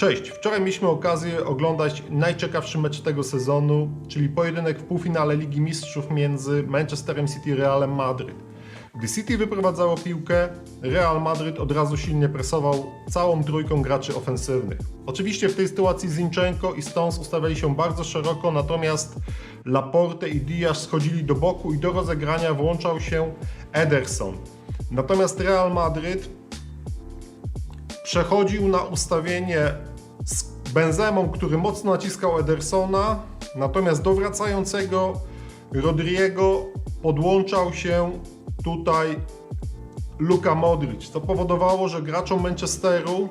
Cześć, wczoraj mieliśmy okazję oglądać najciekawszy mecz tego sezonu, czyli pojedynek w półfinale Ligi Mistrzów między Manchesterem City i Realem Madryt. Gdy City wyprowadzało piłkę, Real Madryt od razu silnie presował całą trójką graczy ofensywnych. Oczywiście w tej sytuacji Zinchenko i Stones ustawiali się bardzo szeroko, natomiast Laporte i Diaz schodzili do boku i do rozegrania włączał się Ederson. Natomiast Real Madryt przechodził na ustawienie z Benzemą, który mocno naciskał Edersona, natomiast do wracającego Rodriego podłączał się tutaj Luka Modric, co powodowało, że graczom Manchesteru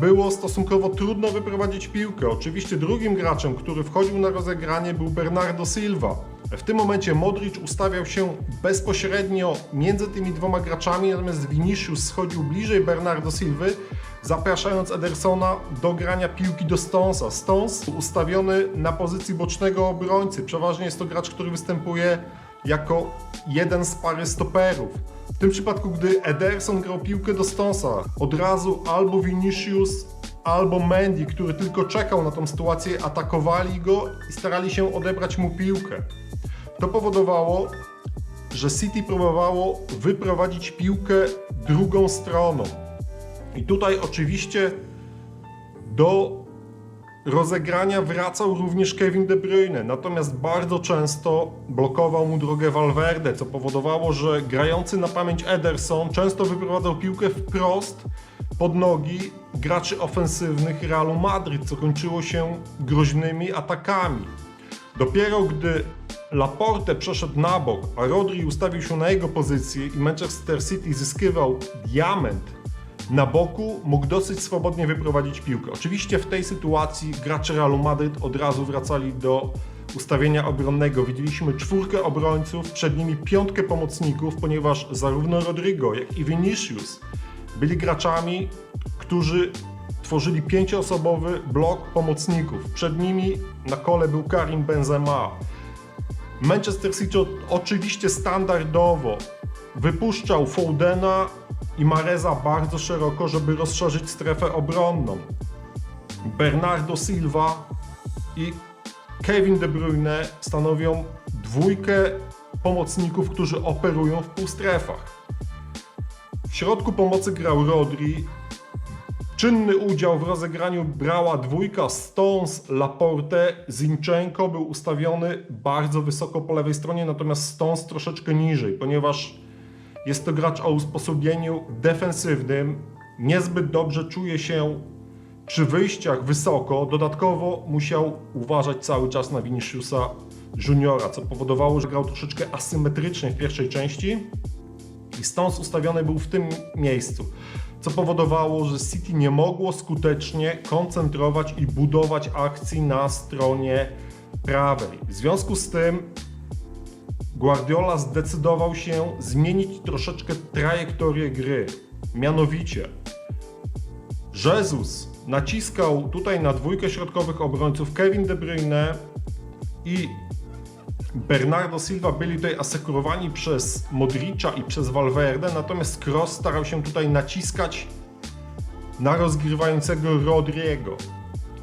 było stosunkowo trudno wyprowadzić piłkę. Oczywiście drugim graczem, który wchodził na rozegranie był Bernardo Silva. W tym momencie Modric ustawiał się bezpośrednio między tymi dwoma graczami, natomiast Vinicius schodził bliżej Bernardo Silwy, zapraszając Edersona do grania piłki do Stonesa. Stones ustawiony na pozycji bocznego obrońcy. Przeważnie jest to gracz, który występuje jako jeden z pary stoperów. W tym przypadku, gdy Ederson grał piłkę do Stonesa, od razu albo Vinicius, albo Mendy, który tylko czekał na tą sytuację, atakowali go i starali się odebrać mu piłkę. To powodowało, że City próbowało wyprowadzić piłkę drugą stroną. I tutaj oczywiście do rozegrania wracał również Kevin De Bruyne, natomiast bardzo często blokował mu drogę Valverde, co powodowało, że grający na pamięć Ederson często wyprowadzał piłkę wprost pod nogi graczy ofensywnych Realu Madryt, co kończyło się groźnymi atakami. Dopiero gdy Laporte przeszedł na bok, a Rodri ustawił się na jego pozycję i Manchester City zyskiwał diament na boku, mógł dosyć swobodnie wyprowadzić piłkę. Oczywiście w tej sytuacji gracze Realu Madryt od razu wracali do ustawienia obronnego. Widzieliśmy czwórkę obrońców, przed nimi piątkę pomocników, ponieważ zarówno Rodrigo, jak i Vinicius byli graczami, którzy tworzyli pięcioosobowy blok pomocników. Przed nimi na kole był Karim Benzema. Manchester City oczywiście standardowo wypuszczał Foudena i Mareza bardzo szeroko, żeby rozszerzyć strefę obronną. Bernardo Silva i Kevin De Bruyne stanowią dwójkę pomocników, którzy operują w półstrefach. W środku pomocy grał Rodri. Czynny udział w rozegraniu brała dwójka Stones, Laporte, Zinchenko był ustawiony bardzo wysoko po lewej stronie, natomiast Stones troszeczkę niżej, ponieważ jest to gracz o usposobieniu defensywnym, niezbyt dobrze czuje się przy wyjściach wysoko, dodatkowo musiał uważać cały czas na Viniciusa Juniora, co powodowało, że grał troszeczkę asymetrycznie w pierwszej części i Stones ustawiony był w tym miejscu, co powodowało, że City nie mogło skutecznie koncentrować i budować akcji na stronie prawej. W związku z tym Guardiola zdecydował się zmienić troszeczkę trajektorię gry. Mianowicie, Jesus naciskał tutaj na dwójkę środkowych obrońców Kevin De Bruyne i Bernardo Silva byli tutaj asekurowani przez Modricza i przez Valverde, natomiast Kroos starał się tutaj naciskać na rozgrywającego Rodriego.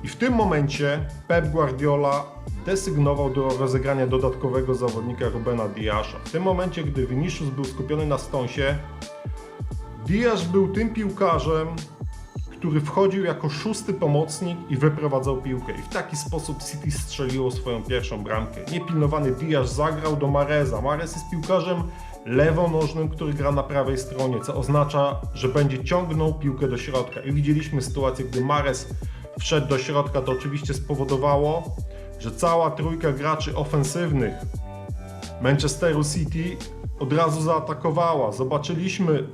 I w tym momencie Pep Guardiola desygnował do rozegrania dodatkowego zawodnika Rubena Diasza. W tym momencie, gdy Vinicius był skupiony na Stonsie, Diaz był tym piłkarzem, który wchodził jako szósty pomocnik i wyprowadzał piłkę. I w taki sposób City strzeliło swoją pierwszą bramkę. Niepilnowany Diaz zagrał do Mareza. Marez jest piłkarzem lewonożnym, który gra na prawej stronie, co oznacza, że będzie ciągnął piłkę do środka. I widzieliśmy sytuację, gdy Mares wszedł do środka, to oczywiście spowodowało, że cała trójka graczy ofensywnych Manchesteru City od razu zaatakowała. Zobaczyliśmy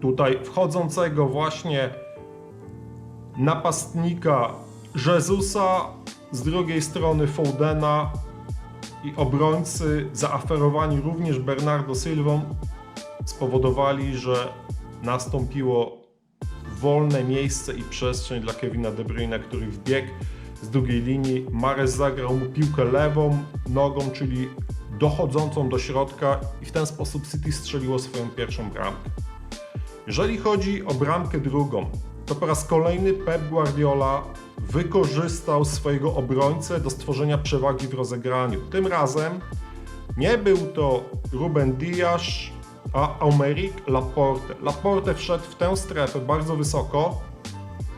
tutaj wchodzącego właśnie napastnika Jezusa, z drugiej strony Foudena i obrońcy zaaferowani również Bernardo Silvą spowodowali, że nastąpiło wolne miejsce i przestrzeń dla Kevina De Bruyne, który wbiegł z drugiej linii. Mares zagrał mu piłkę lewą nogą, czyli dochodzącą do środka i w ten sposób City strzeliło swoją pierwszą bramkę. Jeżeli chodzi o bramkę drugą, to po raz kolejny Pep Guardiola wykorzystał swojego obrońcę do stworzenia przewagi w rozegraniu. Tym razem nie był to Ruben Dias, a Aymeric Laporte. Laporte wszedł w tę strefę bardzo wysoko,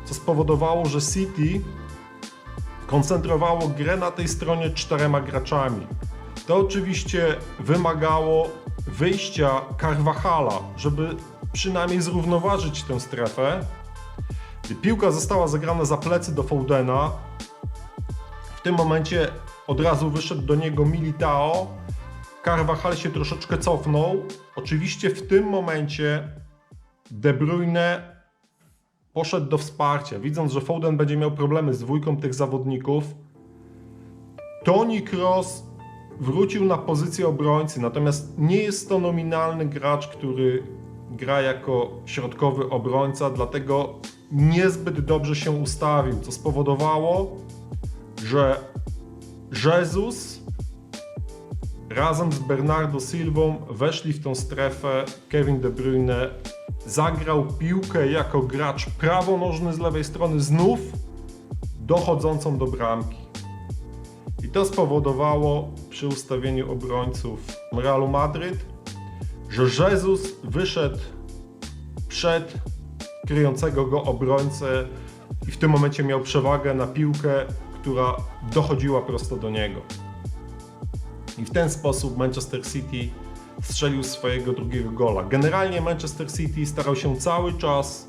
co spowodowało, że City koncentrowało grę na tej stronie czterema graczami. To oczywiście wymagało wyjścia Carvajala, żeby przynajmniej zrównoważyć tę strefę. Gdy piłka została zagrana za plecy do Foudena, w tym momencie od razu wyszedł do niego Militao. Carvajal się troszeczkę cofnął. Oczywiście w tym momencie De Bruyne poszedł do wsparcia. Widząc, że Foden będzie miał problemy z dwójką tych zawodników, Toni Kroos wrócił na pozycję obrońcy, natomiast nie jest to nominalny gracz, który gra jako środkowy obrońca, dlatego niezbyt dobrze się ustawił, co spowodowało, że Jesus razem z Bernardo Silvą weszli w tą strefę. Kevin De Bruyne zagrał piłkę jako gracz prawonożny z lewej strony znów dochodzącą do bramki. I to spowodowało przy ustawieniu obrońców Realu Madryt, że Jesus wyszedł przed kryjącego go obrońcę i w tym momencie miał przewagę na piłkę, która dochodziła prosto do niego. I w ten sposób Manchester City strzelił swojego drugiego gola. Generalnie Manchester City starał się cały czas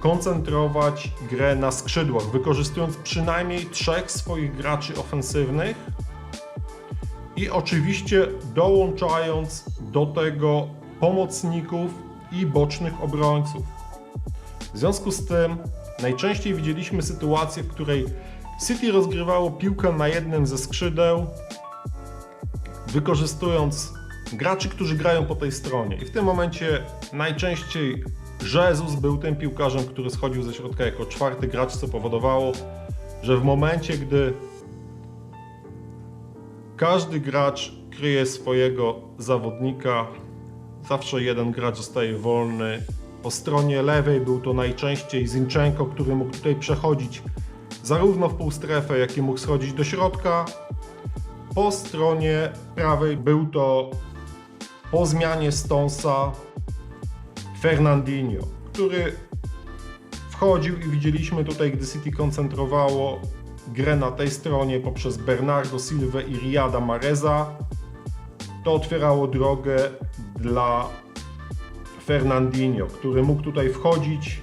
koncentrować grę na skrzydłach, wykorzystując przynajmniej trzech swoich graczy ofensywnych i oczywiście dołączając do tego pomocników i bocznych obrońców. W związku z tym najczęściej widzieliśmy sytuację, w której City rozgrywało piłkę na jednym ze skrzydeł, wykorzystując graczy, którzy grają po tej stronie. I w tym momencie najczęściej Jesus był tym piłkarzem, który schodził ze środka jako czwarty gracz, co powodowało, że w momencie, gdy każdy gracz kryje swojego zawodnika, zawsze jeden gracz zostaje wolny. Po stronie lewej był to najczęściej Zinchenko, który mógł tutaj przechodzić zarówno w półstrefę, jak i mógł schodzić do środka. Po stronie prawej był to po zmianie Stonesa Fernandinho, który wchodził i widzieliśmy tutaj, gdy City koncentrowało grę na tej stronie poprzez Bernardo Silva i Riyada Mareza, to otwierało drogę dla Fernandinho, który mógł tutaj wchodzić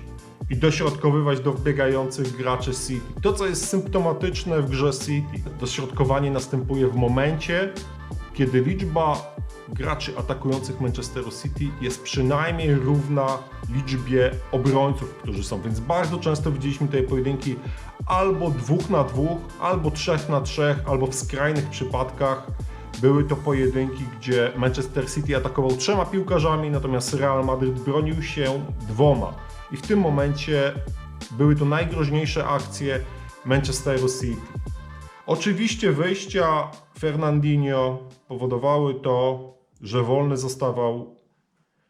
i dośrodkowywać do wbiegających graczy City. To, co jest symptomatyczne w grze City, dośrodkowanie następuje w momencie, kiedy liczba graczy atakujących Manchesteru City jest przynajmniej równa liczbie obrońców, którzy są. Więc bardzo często widzieliśmy tutaj pojedynki albo dwóch na dwóch, albo trzech na trzech, albo w skrajnych przypadkach były to pojedynki, gdzie Manchester City atakował trzema piłkarzami, natomiast Real Madrid bronił się dwoma. I w tym momencie były to najgroźniejsze akcje Manchesteru City. Oczywiście wyjścia Fernandinho powodowały to, że wolny zostawał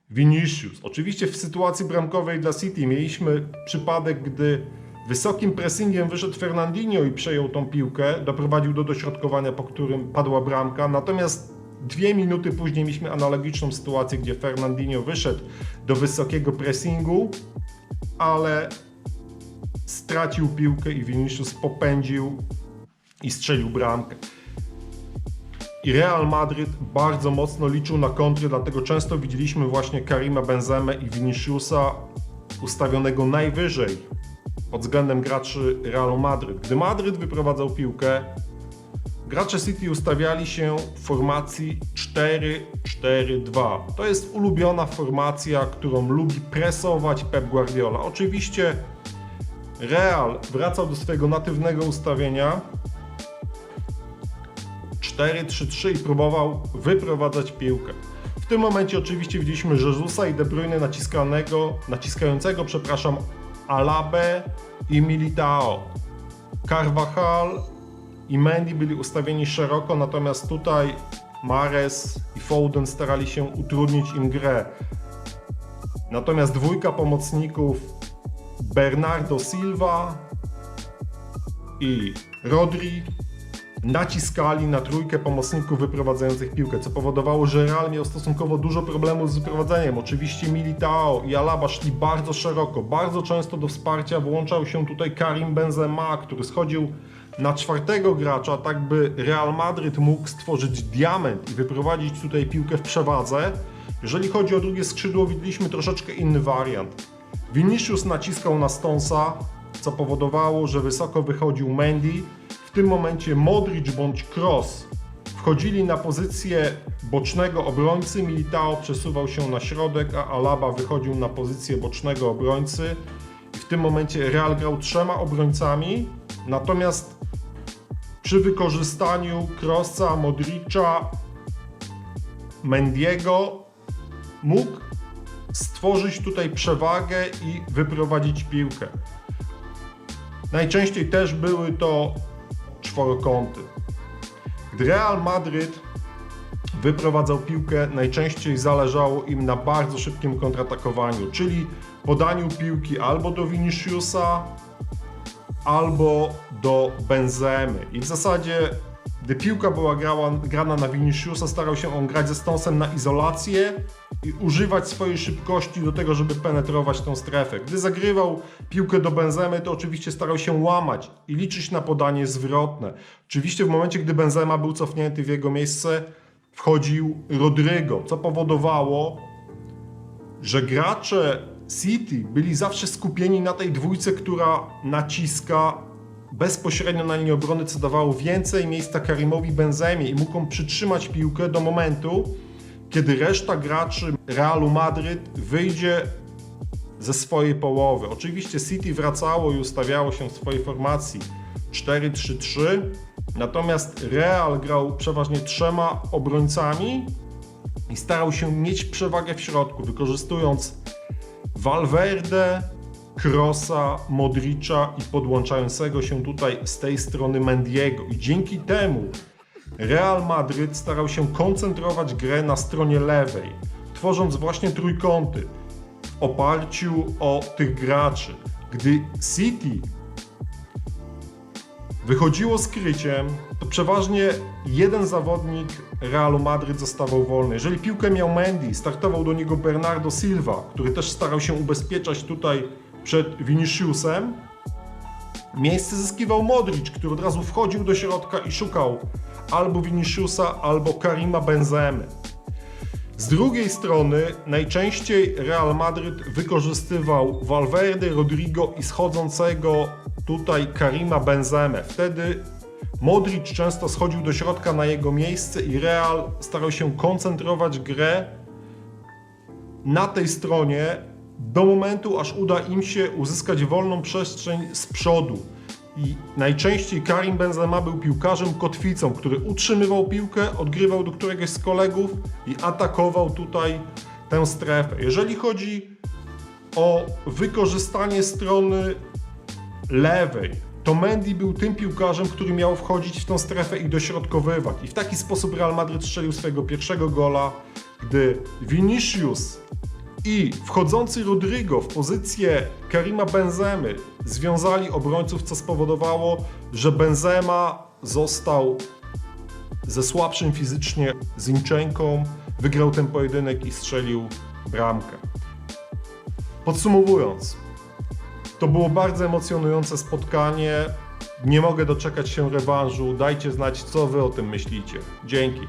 Vinicius. Oczywiście w sytuacji bramkowej dla City mieliśmy przypadek, gdy wysokim pressingiem wyszedł Fernandinho i przejął tą piłkę, doprowadził do dośrodkowania, po którym padła bramka. Natomiast dwie minuty później mieliśmy analogiczną sytuację, gdzie Fernandinho wyszedł do wysokiego pressingu, ale stracił piłkę i Vinicius popędził i strzelił bramkę. I Real Madryt bardzo mocno liczył na kontry, dlatego często widzieliśmy właśnie Karima Benzemę i Viniciusa ustawionego najwyżej pod względem graczy Realu Madryt. Gdy Madryt wyprowadzał piłkę, gracze City ustawiali się w formacji 4-4-2. To jest ulubiona formacja, którą lubi presować Pep Guardiola. Oczywiście Real wracał do swojego natywnego ustawienia, 4-3-3 i próbował wyprowadzać piłkę. W tym momencie oczywiście widzieliśmy Jezusa i De Bruyne naciskanego, naciskającego, przepraszam, Alabę i Militao. Carvajal i Mendy byli ustawieni szeroko, natomiast tutaj Mares i Foden starali się utrudnić im grę. Natomiast dwójka pomocników Bernardo Silva i Rodri naciskali na trójkę pomocników wyprowadzających piłkę, co powodowało, że Real miał stosunkowo dużo problemów z wyprowadzeniem. Oczywiście Militao i Alaba szli bardzo szeroko, bardzo często do wsparcia włączał się tutaj Karim Benzema, który schodził na czwartego gracza, tak by Real Madryt mógł stworzyć diament i wyprowadzić tutaj piłkę w przewadze. Jeżeli chodzi o drugie skrzydło, widzieliśmy troszeczkę inny wariant. Vinicius naciskał na Stonsa, co powodowało, że wysoko wychodził Mendy. W tym momencie Modric bądź Kroos wchodzili na pozycję bocznego obrońcy, Militao przesuwał się na środek, a Alaba wychodził na pozycję bocznego obrońcy. I w tym momencie Real grał trzema obrońcami, natomiast przy wykorzystaniu Krosa, Modricza, Mendiego mógł stworzyć tutaj przewagę i wyprowadzić piłkę. Najczęściej też były to czworokąty. Gdy Real Madryt wyprowadzał piłkę, najczęściej zależało im na bardzo szybkim kontratakowaniu, czyli podaniu piłki albo do Viniciusa, albo do Benzemy. I w zasadzie, gdy piłka była grała, grana na Viniciusa, starał się on grać ze Stonesem na izolację i używać swojej szybkości do tego, żeby penetrować tą strefę. Gdy zagrywał piłkę do Benzemy, to oczywiście starał się łamać i liczyć na podanie zwrotne. Oczywiście w momencie, gdy Benzema był cofnięty w jego miejsce, wchodził Rodrygo, co powodowało, że gracze City byli zawsze skupieni na tej dwójce, która naciska bezpośrednio na linię obrony, co dawało więcej miejsca Karimowi Benzemie i mógł przytrzymać piłkę do momentu, kiedy reszta graczy Realu Madryt wyjdzie ze swojej połowy. Oczywiście City wracało i ustawiało się w swojej formacji 4-3-3, natomiast Real grał przeważnie trzema obrońcami i starał się mieć przewagę w środku, wykorzystując Valverde, Krosa, Modricza i podłączającego się tutaj z tej strony Mendiego. I dzięki temu Real Madryt starał się koncentrować grę na stronie lewej, tworząc właśnie trójkąty w oparciu o tych graczy. Gdy City wychodziło skryciem, to przeważnie jeden zawodnik Realu Madryt zostawał wolny. Jeżeli piłkę miał Mendy, startował do niego Bernardo Silva, który też starał się ubezpieczać tutaj przed Viniciusem. Miejsce zyskiwał Modric, który od razu wchodził do środka i szukał albo Viniciusa, albo Karima Benzemy. Z drugiej strony najczęściej Real Madryt wykorzystywał Valverde, Rodrigo i schodzącego tutaj Karima Benzemę. Wtedy Modric często schodził do środka na jego miejsce i Real starał się koncentrować grę na tej stronie do momentu, aż uda im się uzyskać wolną przestrzeń z przodu. I najczęściej Karim Benzema był piłkarzem kotwicą, który utrzymywał piłkę, odgrywał do któregoś z kolegów i atakował tutaj tę strefę. Jeżeli chodzi o wykorzystanie strony lewej, to Mendy był tym piłkarzem, który miał wchodzić w tą strefę i dośrodkowywać. I w taki sposób Real Madryt strzelił swojego pierwszego gola, gdy Vinicius i wchodzący Rodrigo w pozycję Karima Benzemy związali obrońców, co spowodowało, że Benzema został ze słabszym fizycznie Zinchenką, wygrał ten pojedynek i strzelił bramkę. Podsumowując, to było bardzo emocjonujące spotkanie. Nie mogę doczekać się rewanżu. Dajcie znać, co wy o tym myślicie. Dzięki.